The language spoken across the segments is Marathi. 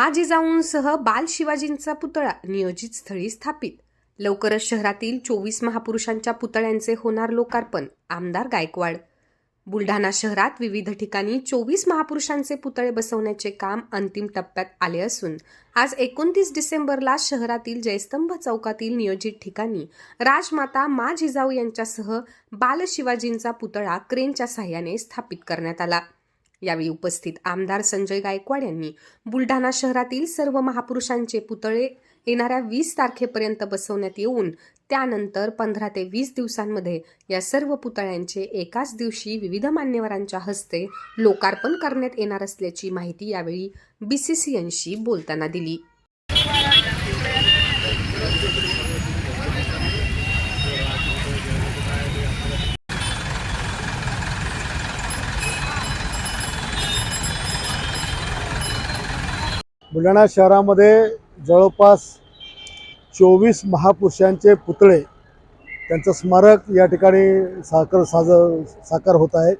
मा जिजाऊंसह बाल शिवाजींचा पुतळा नियोजित स्थळी स्थापित. लवकरच शहरातील चोवीस महापुरुषांच्या पुतळ्यांचे होणार लोकार्पण आमदार गायकवाड. बुलढाणा शहरात विविध ठिकाणी चोवीस महापुरुषांचे पुतळे बसवण्याचे काम अंतिम टप्प्यात आले असून आज एकोणतीस डिसेंबरला शहरातील जयस्तंभ चौकातील नियोजित ठिकाणी राजमाता मा जिजाऊ यांच्यासह बाल शिवाजींचा पुतळा क्रेनच्या साह्याने स्थापित करण्यात आला. यावेळी उपस्थित आमदार संजय गायकवाड यांनी बुलढाणा शहरातील सर्व महापुरुषांचे पुतळे येणाऱ्या वीस तारखेपर्यंत बसवण्यात येऊन त्यानंतर पंधरा ते वीस दिवसांमध्ये या सर्व पुतळ्यांचे एकाच दिवशी विविध मान्यवरांच्या हस्ते लोकार्पण करण्यात येणार असल्याची माहिती यावेळी बीसीसीएनशी बोलताना दिली. बुलढाणा शहरामध्ये जवळपास चोवीस महापुरुषांचे पुतळे त्यांचं स्मारक या ठिकाणी साकार साज साकार होत आहे.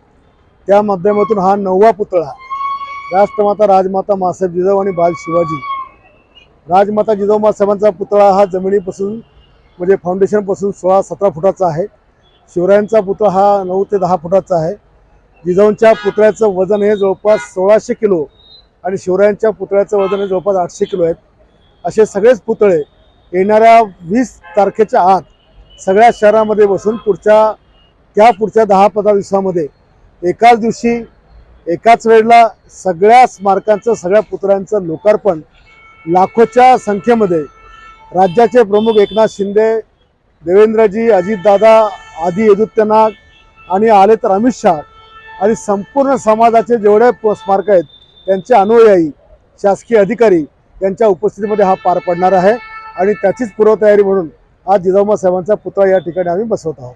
त्या माध्यमातून हा नववा पुतळा राष्ट्रमाता राजमाता मासाहेब जिजाऊ आणि बाल शिवाजी राजमाता जिजाऊ मासाहेबांचा पुतळा हा जमिनीपासून म्हणजे फाउंडेशनपासून सोळा सतरा फुटाचा आहे. शिवरायांचा पुतळा हा नऊ ते दहा फुटाचा आहे. जिजाऊंच्या पुतळ्याचं वजन हे जवळपास सोळाशे किलो आणि शिवरायांच्या पुतळ्याचं वजन जवळपास आठशे किलो आहेत. असे सगळेच पुतळे येणाऱ्या वीस तारखेच्या आत सगळ्या शहरामध्ये बसून पुढच्या त्या पुढच्या दहा पंधरा दिवसामध्ये एकाच दिवशी एकाच वेळेला सगळ्या स्मारकांचं सगळ्या पुतळ्यांचं लोकार्पण लाखोच्या संख्येमध्ये राज्याचे प्रमुख एकनाथ शिंदे देवेंद्रजी अजितदादा आदी यदुत्यनाग आणि आले तर अमित शहा आणि संपूर्ण समाजाचे जेवढे प- स्मारक आहेत त्यांचे अनुयायी शासकीय अधिकारी यांच्या उपस्थितीमध्ये हा पार पडणार आहे. आणि त्याचीच पूर्वतयारी म्हणून आज जिजाऊमा साहेबांचा पुतळा या ठिकाणी आम्ही बसवत आहोत.